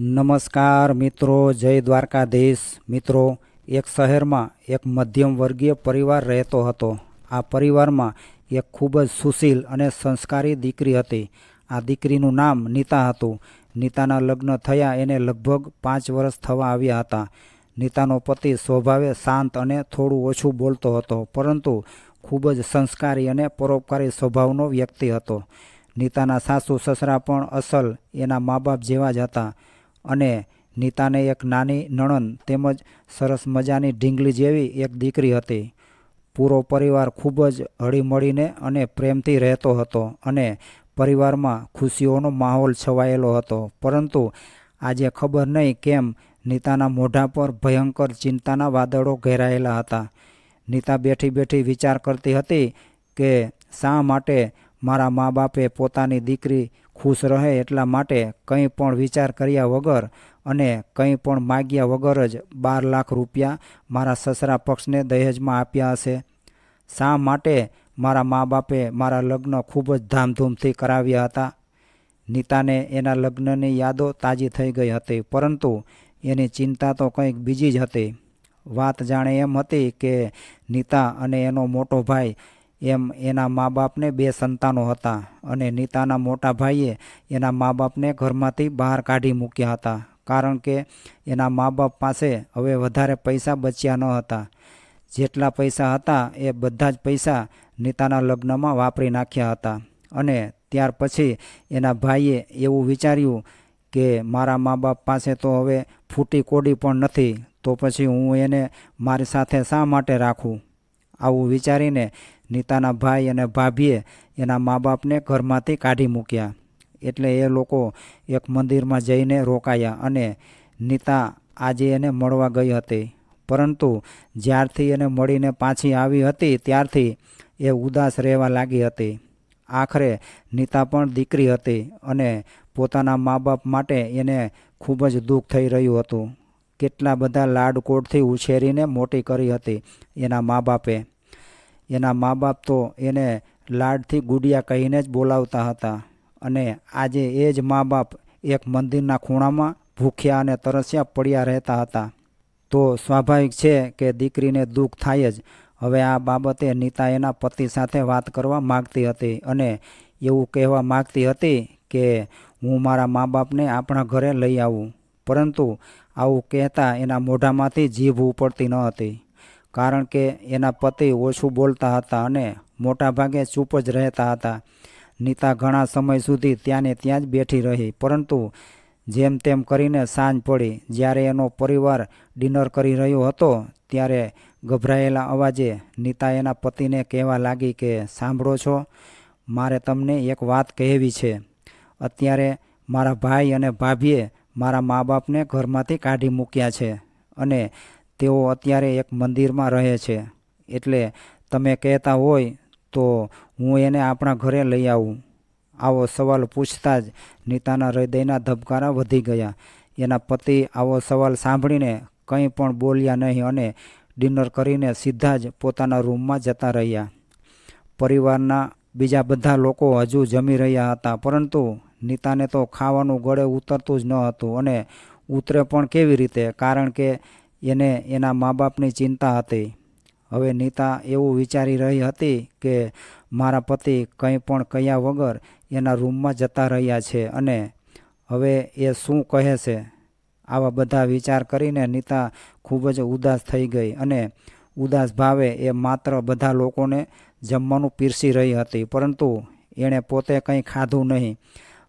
નમસ્કાર મિત્રો, જય દ્વારકાધીશ. મિત્રો, એક શહેરમાં એક મધ્યમ વર્ગીય પરિવાર રહેતો હતો. આ પરિવારમાં એક ખૂબ જ સુશીલ અને સંસ્કારી દીકરી હતી. આ દીકરીનું નામ નીતા હતું. નીતાના લગ્ન થયા એને લગભગ પાંચ વર્ષ થવા આવ્યા હતા. નીતાનો પતિ સ્વભાવે શાંત અને થોડું ઓછું બોલતો હતો, પરંતુ ખૂબ જ સંસ્કારી અને પરોપકારી સ્વભાવનો વ્યક્તિ હતો. નીતાના સાસુ સસરા પણ અસલ એના મા બાપ જેવા જ હતા. અને નીતાને એક નાની નણંદ તેમજ સરસ મજાની ઢીંગલી જેવી એક દીકરી હતી. પૂરો પરિવાર ખૂબ જ હળીમળીને અને પ્રેમથી રહેતો હતો અને પરિવારમાં ખુશીઓનો માહોલ છવાયેલો હતો. પરંતુ આજે ખબર નહીં કેમ નીતાના મોઢા પર ભયંકર ચિંતાના વાદળો ઘેરાયેલા હતા. નીતા બેઠી બેઠી વિચાર કરતી હતી કે શા માટે મારા મા બાપે પોતાની દીકરી ખુશ રહે એટલા માટે કંઈ પણ વિચાર કર્યા વગર અને કંઈ પણ માગ્યા વગર જ બાર લાખ રૂપિયા મારા સસરા પક્ષને દહેજમાં આપ્યા હશે. શા માટે મારા મા બાપે મારા લગ્ન ખૂબ જ ધામધૂમથી કરાવ્યા હતા? નીતાને એના લગ્નની યાદો તાજી થઈ ગઈ હતી, પરંતુ એની ચિંતા તો કંઈક બીજી જ હતી. વાત જાણે એમ હતી કે નીતા અને એનો મોટો ભાઈ એમ એના મા બાપને બે સંતાનો હતા અને નીતાના મોટા ભાઈએ એના મા બાપને ઘરમાંથી બહાર કાઢી મૂક્યા હતા, કારણ કે એના મા બાપ પાસે હવે વધારે પૈસા બચ્યા ન હતા. જેટલા પૈસા હતા એ બધા જ પૈસા નીતાના લગ્નમાં વાપરી નાખ્યા હતા અને ત્યાર પછી એના ભાઈએ એવું વિચાર્યું કે મારા મા બાપ પાસે તો હવે ફૂટી કોડી પણ નથી, તો પછી હું એને મારી સાથે શા માટે રાખું? આવું વિચારીને નીતાના ભાઈ અને ભાભીએ એના મા બાપને ઘરમાંથી કાઢી મૂક્યા. એટલે એ લોકો એક મંદિરમાં જઈને રોકાયા અને નીતા આજે એને મળવા ગઈ હતી. પરંતુ જ્યારથી એને મળીને પાછી આવી હતી ત્યારથી એ ઉદાસ રહેવા લાગી હતી. આખરે નીતા પણ દીકરી હતી અને પોતાના મા બાપ માટે એને ખૂબ જ દુઃખ થઈ રહ્યું હતું. કેટલા બધા લાડકોટથી ઉછેરીને મોટી કરી હતી એના મા બાપે એના મા બાપ તો એને લાડથી ગુડિયા કહીને જ બોલાવતા હતા અને આજે એ જ મા બાપ એક મંદિરના ખૂણામાં ભૂખ્યા અને તરસ્યા પડ્યા રહેતા હતા. તો સ્વાભાવિક છે કે દીકરીને દુઃખ થાય જ. હવે આ બાબતે નીતા એના પતિ સાથે વાત કરવા માગતી હતી અને એવું કહેવા માગતી હતી કે, હું મારા મા બાપને આપણા ઘરે લઈ આવું. પરંતુ આવું કહેતા એના મોઢામાંથી જીભ ઉપડતી ન હતી. કારણ કે એના પતિ ઓછું બોલતા હતા અને મોટાભાગે ચૂપ જ રહેતા હતા. નીતા ઘણા સમય સુધી ત્યાંને ત્યાં જ બેઠી રહી, પરંતુ જેમ તેમ કરીને સાંજ પડી. જ્યારે એનો પરિવાર ડિનર કરી રહ્યો હતો, ત્યારે ગભરાયેલા અવાજે નીતા એના પતિને કહેવા લાગી કે, સાંભળો છો, મારે તમને એક વાત કહેવી છે. અત્યારે મારા ભાઈ અને ભાભીએ મારા મા બાપને ઘરમાંથી કાઢી મૂક્યા છે અને તેઓ અત્યારે એક મંદિરમાં રહે છે. એટલે તમે કહેતા હોય તો હું એને આપણા ઘરે લઈ આવું. આવો સવાલ પૂછતા જ નીતાના હૃદયના ધબકારા વધી ગયા. એના પતિ આવો સવાલ સાંભળીને કંઈ પણ બોલ્યા નહીં અને ડિનર કરીને સીધા જ પોતાના રૂમમાં જતા રહ્યા. પરિવારના બીજા બધા લોકો હજુ જમી રહ્યા હતા, પરંતુ નીતાને તો ખાવાનું ગળે ઉતરતું જ ન હતું અને ઉતરે પણ કેવી રીતે? કારણ કે એને એના મા બાપની ચિંતા હતી. હવે નીતા એવું વિચારી રહી હતી કે મારા પતિ કંઈ પણ કહ્યા વગર એના રૂમમાં જતા રહ્યા છે અને હવે એ શું કહે છે? આવા બધા વિચાર કરીને નીતા ખૂબ જ ઉદાસ થઈ ગઈ અને ઉદાસ ભાવે એ માત્ર બધા લોકોને જમવાનું પીરસી રહી હતી, પરંતુ એણે પોતે કંઈ ખાધું નહીં.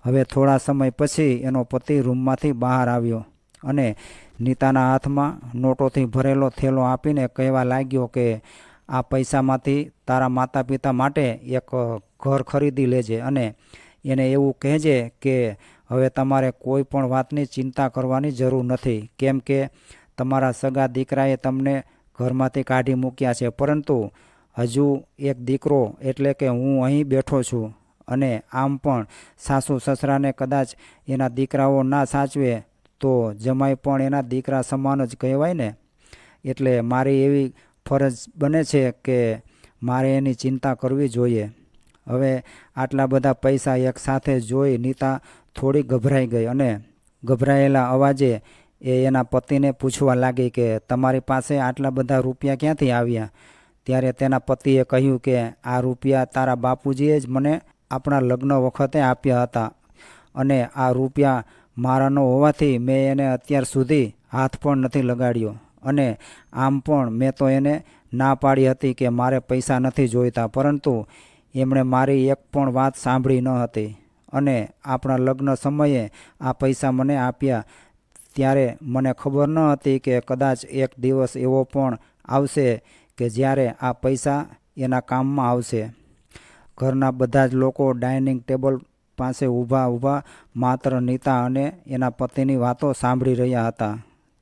હવે થોડા સમય પછી એનો પતિ રૂમમાંથી બહાર આવ્યો. અને નીતાના હાથમાં નોટોથી ભરેલો થેલો આપીને કહેવા લાગ્યો કે, આ પૈસામાંથી તારા માતા પિતા માટે એક ઘર ખરીદી લેજે અને એને એવું કહેજે કે, હવે તમારે કોઈ પણ વાતની ચિંતા કરવાની જરૂર નથી. કેમ કે તમારા સગા દીકરાએ તમને ઘરમાંથી કાઢી મૂક્યા છે. પરંતુ હજુ એક દીકરો એટલે કે હું અહીં બેઠો છું અને આમ પણ સાસુ સસરાને કદાચ એના દીકરાઓ ના સાચવે તો જમાઈ પણ એના દીકરા સમાન જ કહેવાય ને? એટલે મારી એવી ફરજ બને છે કે મારે એની ચિંતા કરવી જોઈએ. હવે આટલા બધા પૈસા એકસાથે જોઈ નીતા થોડી ગભરાઈ ગઈ અને ગભરાયેલા અવાજે એ એના પતિને પૂછવા લાગી કે, તમારી પાસે આટલા બધા રૂપિયા ક્યાંથી આવ્યા? ત્યારે તેના પતિએ કહ્યું કે, આ રૂપિયા તારા બાપુજીએ જ મને આપણા લગ્ન વખતે આપ્યા હતા અને આ રૂપિયા મારા ન હોવાથી મેં એને અત્યાર સુધી હાથ પણ નથી લગાડ્યો. અને આમ પણ મેં તો એને ના પાડી હતી કે મારે પૈસા નથી જોઈતા, પરંતુ એમણે મારી એક પણ વાત સાંભળી ન હતી. અને આપણા લગ્ન સમયે આ પૈસા મને આપ્યા. ત્યારે મને ખબર ન હતી કે કદાચ એક દિવસ એવો પણ આવશે કે જ્યારે આ પૈસા એના કામમાં આવશે. ઘરના બધા જ લોકો ડાઇનિંગ ટેબલ પાસે ઊભા ઊભા માત્ર નીતા અને એના પતિની વાતો સાંભળી રહ્યા હતા.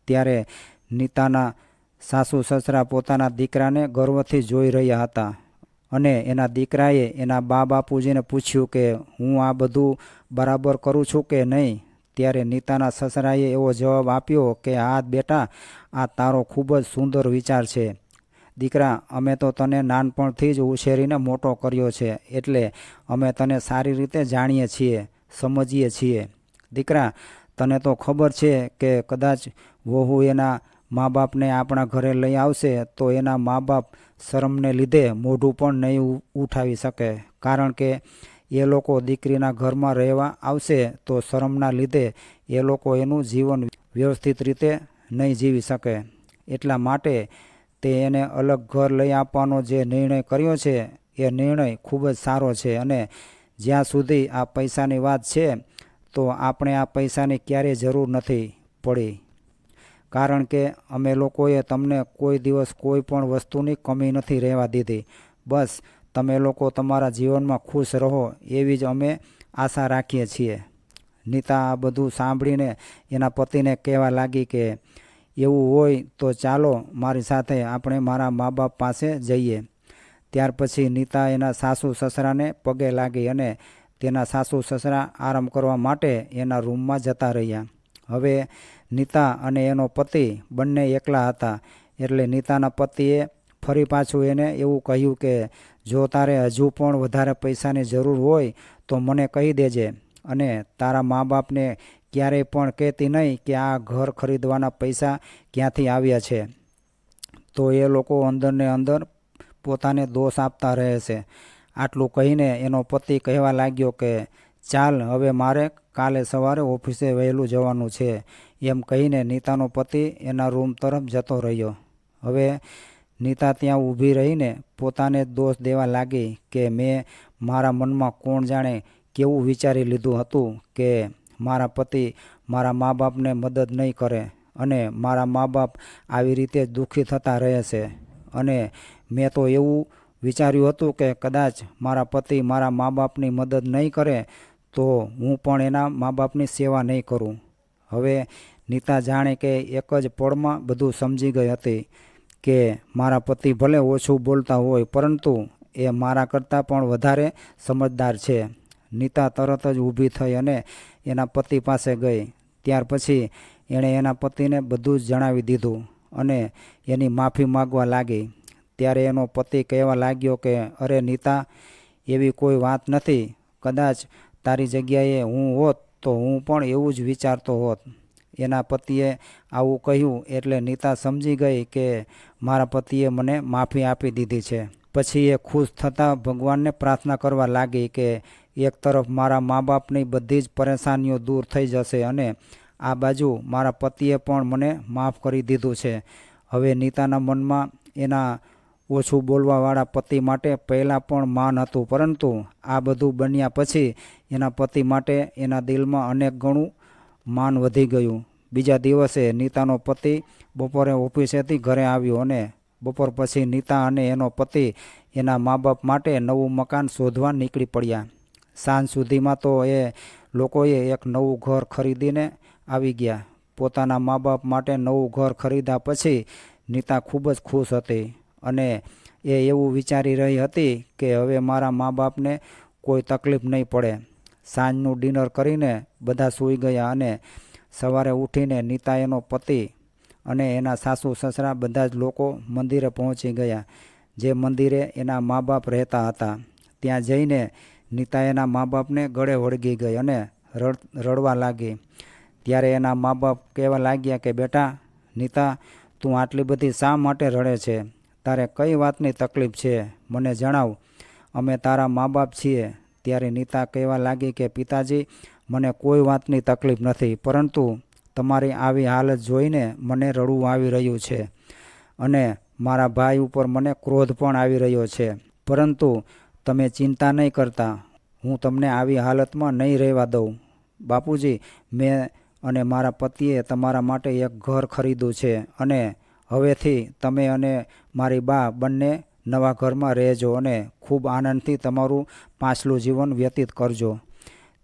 ત્યારે નીતાના સાસુ સસરા પોતાના દીકરાને ગર્વથી જોઈ રહ્યા હતા અને એના દીકરાએ એના બા બાપુજીને પૂછ્યું કે, હું આ બધું બરાબર કરું છું કે નહીં? ત્યારે નીતાના સસરાએ એવો જવાબ આપ્યો કે, આ બેટા, આ તારો ખૂબ જ સુંદર વિચાર છે. દીકરા, અમે તો તને નાનપણથી જ ઉછેરીને મોટો કર્યો છે, એટલે અમે તને સારી રીતે જાણીએ છીએ, સમજીએ છીએ. દીકરા, તને તો ખબર છે કે કદાચ વહુ એના મા બાપને આપણા ઘરે લઈ આવશે, તો એના મા બાપ શરમને લીધે મોઢું પણ નહીં ઉઠાવી શકે. કારણ કે એ લોકો દીકરીના ઘરમાં રહેવા આવશે, તો શરમના લીધે એ લોકો એનું જીવન વ્યવસ્થિત રીતે નહીં જીવી શકે. એટલા માટે તે એને અલગ ઘર લઈ આપવાનો જે નિર્ણય કર્યો છે, એ નિર્ણય ખૂબ જ સારો છે અને જ્યાં સુધી આ પૈસાની વાત છે, તો આપણે આ પૈસાની ક્યારેય જરૂર નથી પડી. કારણ કે અમે લોકોએ તમને કોઈ દિવસ કોઈ પણ વસ્તુની કમી નથી રહેવા દીધી. બસ, તમે લોકો તમારા જીવનમાં ખુશ રહો એવી જ અમે આશા રાખીએ છીએ. નીતા આ બધું સાંભળીને એના પતિને કહેવા લાગી કે એવું હોય તો ચાલો મારી સાથે આપણે મારા મા બાપ પાસે જઈએ. ત્યાર પછી નીતા એના સાસુ સસરાને પગે લાગી અને તેના સાસુ સસરા આરામ કરવા માટે એના રૂમમાં જતા રહ્યા. હવે નીતા અને એનો પતિ બંને એકલા હતા, એટલે નીતાના પતિએ ફરી પાછું એને એવું કહ્યું કે, જો તારે હજુ પણ વધારે પૈસાની જરૂર હોય તો મને કહી દેજે અને તારા મા બાપને ક્યારેય પણ કહેતી નહીં કે આ ઘર ખરીદવાના પૈસા ક્યાંથી આવ્યા છે. તો એ લોકો અંદરને અંદર પોતાને દોષ આપતા રહે છે. આટલું કહીને એનો પતિ કહેવા લાગ્યો કે, ચાલ, હવે મારે કાલે સવારે ઓફિસે વહેલું જવાનું છે. એમ કહીને નીતાનો પતિ એના રૂમ તરફ જતો રહ્યો. હવે નીતા ત્યાં ઊભી રહીને પોતાને દોષ દેવા લાગી કે, મેં મારા મનમાં કોણ જાણે કેવું વિચારી લીધું હતું કે મારા પતિ મારા મા બાપને મદદ નહીં કરે અને મારા મા બાપ આવી રીતે દુઃખી થતા રહે છે. અને મેં તો એવું વિચાર્યું હતું કે કદાચ મારા પતિ મારા મા બાપની મદદ નહીં કરે તો હું પણ એના મા બાપની સેવા નહીં કરું. હવે નીતા જાણે કે એક જ પળમાં બધું સમજી ગઈ હતી કે મારા પતિ ભલે ઓછું બોલતા હોય પરંતુ એ મારા કરતાં પણ વધારે સમજદાર છે. નીતા તરત જ ઊભી થઈ અને એના પતિ પાસે ગઈ. ત્યાર પછી એણે એના પતિને બધું જ જણાવી દીધું અને એની માફી માગવા લાગી. ત્યારે એનો પતિ કહેવા લાગ્યો કે, અરે નીતા, એવી કોઈ વાત નથી. કદાચ તારી જગ્યાએ હું હોત તો હું પણ એવું જ વિચારતો હોત. એના પતિએ આવું કહ્યું એટલે નીતા સમજી ગઈ કે મારા પતિએ મને માફી આપી દીધી છે. પછી એ ખુશ થતાં ભગવાનને પ્રાર્થના કરવા લાગી કે એક તરફ મારા મા બાપની બધી જ પરેશાનીઓ દૂર થઈ જશે અને આ બાજુ મારા પતિએ પણ મને માફ કરી દીધું છે. હવે નીતાના મનમાં એના ઓછું બોલવાવાળા પતિ માટે પહેલાં પણ માન હતું, પરંતુ આ બધું બન્યા પછી એના પતિ માટે એના દિલમાં અનેક ગણું માન વધી ગયું. બીજા દિવસે નીતાનો પતિ બપોરે ઓફિસેથી ઘરે આવ્યો અને બપોર પછી નીતા અને એનો પતિ એના મા બાપ માટે નવું મકાન શોધવા નીકળી પડ્યા. સાંજ સુધીમાં તો એ લોકોએ એક નવું ઘર ખરીદીને આવી ગયા. પોતાના મા બાપ માટે નવું ઘર ખરીદ્યા પછી નીતા ખૂબ જ ખુશ હતી અને એ એવું વિચારી રહી હતી કે હવે મારા મા બાપને કોઈ તકલીફ નહીં પડે. સાંજનું ડિનર કરીને બધા સૂઈ ગયા અને સવારે ઉઠીને નીતા એનો પતિ અને એના સાસુ સસરા બધા જ લોકો મંદિરે પહોંચી ગયા, જે મંદિરે એના મા બાપ રહેતા હતા. ત્યાં જઈને નીતા એના મા બાપને ગળે વળગી ગઈ અને રડ, રડવા લાગી. ત્યારે એના મા બાપ કહેવા લાગ્યા કે, બેટા, નીતા, તું આટલી બધી શા માટે રડે છે? તારે કઈ વાતની તકલીફ છે? મને જણાવ. અમે તારા મા બાપ છીએ. ત્યારે નીતા કહેવા લાગી કે, પિતાજી, મને કોઈ વાતની તકલીફ નથી, પરંતુ તમારી આવી હાલત જોઈને મને રડવું આવી રહ્યું છે અને મારા ભાઈ ઉપર મને ક્રોધ પણ આવી રહ્યો છે. પરંતુ તમે ચિંતા નહીં કરતા. હું તમને આવી હાલતમાં નહીં રહેવા દઉં. બાપુજી, મેં અને મારા પતિએ તમારા માટે એક ઘર ખરીદ્યું છે અને હવેથી તમે અને મારી બા બંને નવા ઘરમાં રહેજો અને ખૂબ આનંદથી તમારું પાછલું જીવન વ્યતીત કરજો.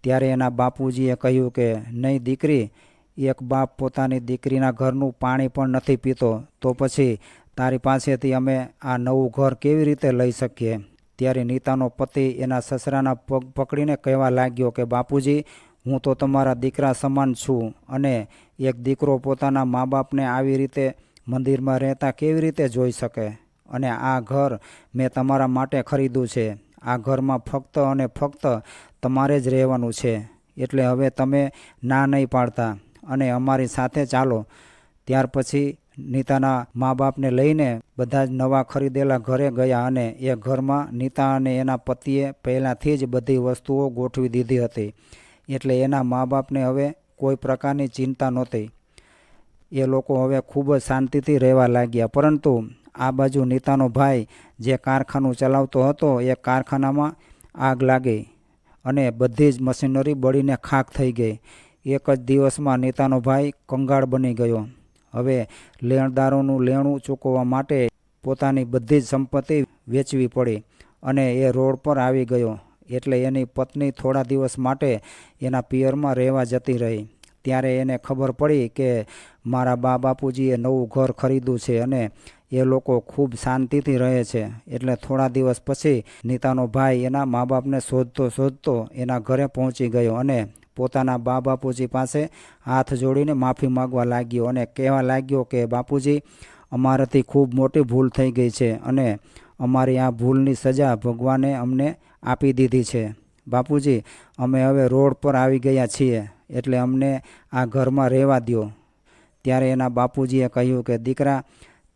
ત્યારે એના બાપુજીએ કહ્યું કે, નહીં દીકરી, એક બાપ પોતાની દીકરીના ઘરનું પાણી પણ નથી પીતો. તો પછી તારી પાસેથી અમે આ નવું ઘર કેવી રીતે લઈ શકીએ? ત્યારે નીતાનો પતિ એના સસરાના પગ પકડીને કહેવા લાગ્યો કે, બાપુજી, હું તો તમારા દીકરા સમાન છું અને એક દીકરો પોતાના મા બાપને આવી રીતે મંદિરમાં રહેતા કેવી રીતે જોઈ શકે? અને આ ઘર મેં તમારા માટે ખરીદ્યું છે. આ ઘરમાં ફક્ત અને ફક્ત તમારે જ રહેવાનું છે. એટલે હવે તમે ના નહીં પાડતા અને અમારી સાથે ચાલો. ત્યાર પછી નીતાના મા બાપને લઈને બધા જ નવા ખરીદેલા ઘરે ગયા અને એ ઘરમાં નીતા અને એના પતિએ પહેલાંથી જ બધી વસ્તુઓ ગોઠવી દીધી હતી. એટલે એના મા બાપને હવે કોઈ પ્રકારની ચિંતા નહોતી. એ લોકો હવે ખૂબ જ શાંતિથી રહેવા લાગ્યા. પરંતુ આ બાજુ નીતાનો ભાઈ જે કારખાનું ચલાવતો હતો, એ કારખાનામાં આગ લાગી અને બધી જ મશીનરી બળીને ખાક થઈ ગઈ. એક જ દિવસમાં નીતાનો ભાઈ કંગાળ બની ગયો. હવે લેણદારોનું લેણું ચૂકવવા માટે પોતાની બધી જ સંપત્તિ વેચવી પડી અને એ રોડ પર આવી ગયો. એટલે એની પત્ની થોડા દિવસ માટે એના પિયરમાં રહેવા જતી રહી. ત્યારે એને ખબર પડી કે મારા બા બાપુજીએ નવું ઘર ખરીદ્યું છે અને એ લોકો ખૂબ શાંતિથી રહે છે. એટલે થોડા દિવસ પછી નીતાનો ભાઈ એના મા બાપને શોધતો શોધતો એના ઘરે પહોંચી ગયો અને પોતાના બા બાપુજી પાસે હાથ જોડીને માફી માગવા લાગ્યો અને કહેવા લાગ્યો કે, બાપુજી, અમારાથી ખૂબ મોટી ભૂલ થઈ ગઈ છે અને અમારી આ ભૂલની સજા ભગવાને અમને આપી દીધી છે. બાપુજી, અમે હવે રોડ પર આવી ગયા છીએ, એટલે અમને આ ઘરમાં રહેવા દો ત્યારે એના બાપુજીએ કહ્યું કે, દીકરા,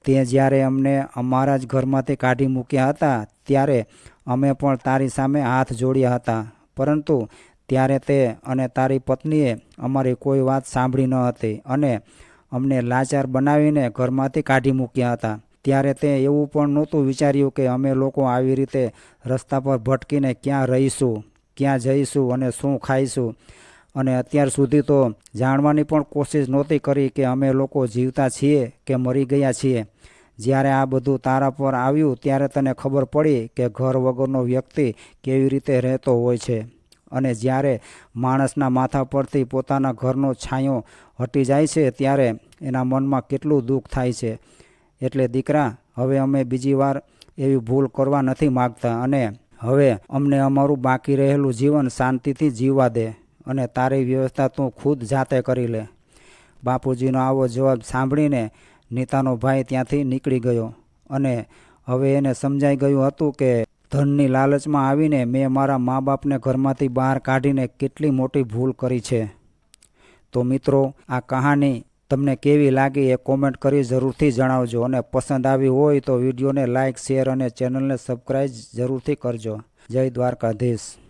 તે જ્યારે અમને અમારા જ ઘરમાંથી કાઢી મૂક્યા હતા, ત્યારે અમે પણ તારી સામે હાથ જોડ્યા હતા. પરંતુ ત્યારે તે અને તારી પત્નીએ અમારી કોઈ વાત સાંભળી ન હતી અને અમને લાચાર બનાવીને ઘરમાંથી કાઢી મૂક્યા હતા. ત્યારે તે એવું પણ નહોતું વિચાર્યું કે અમે લોકો આવી રીતે રસ્તા પર ભટકીને ક્યાં રહીશું, ક્યાં જઈશું અને શું ખાઈશું. અને અત્યાર સુધી તો જાણવાની પણ કોશિશ નહોતી કરી કે અમે લોકો જીવતા છીએ કે મરી ગયા છીએ. જ્યારે આ બધું તારા પર આવ્યું ત્યારે તને ખબર પડી કે ઘર વગરનો વ્યક્તિ કેવી રીતે રહેતો હોય છે. અને જ્યારે માણસના માથા પરથી પોતાના ઘરનો છાંયો હટી જાય છે, ત્યારે એના મનમાં કેટલું દુઃખ થાય છે. એટલે દીકરા, હવે અમે બીજી વાર એવી ભૂલ કરવા નથી માગતા અને હવે અમને અમારું બાકી રહેલું જીવન શાંતિથી જીવવા દે અને તારી વ્યવસ્થા તું ખુદ જાતે કરી લે. બાપુજીનો આવો જવાબ સાંભળીને નીતાનો ભાઈ ત્યાંથી નીકળી ગયો અને હવે એને સમજાઈ ગયું હતું કે ધનની લાલચમાં આવીને મેં મારા મા બાપને ઘરમાંથી બહાર કાઢીને કેટલી મોટી ભૂલ કરી છે. તો મિત્રો, આ કહાની તમને કેવી લાગી એ કોમેન્ટ કરી જરૂરથી જણાવજો અને પસંદ આવી હોય તો વિડીયોને લાઇક, શેર અને ચેનલને સબસ્ક્રાઈબ જરૂરથી કરજો. જય દ્વારકાધીશ.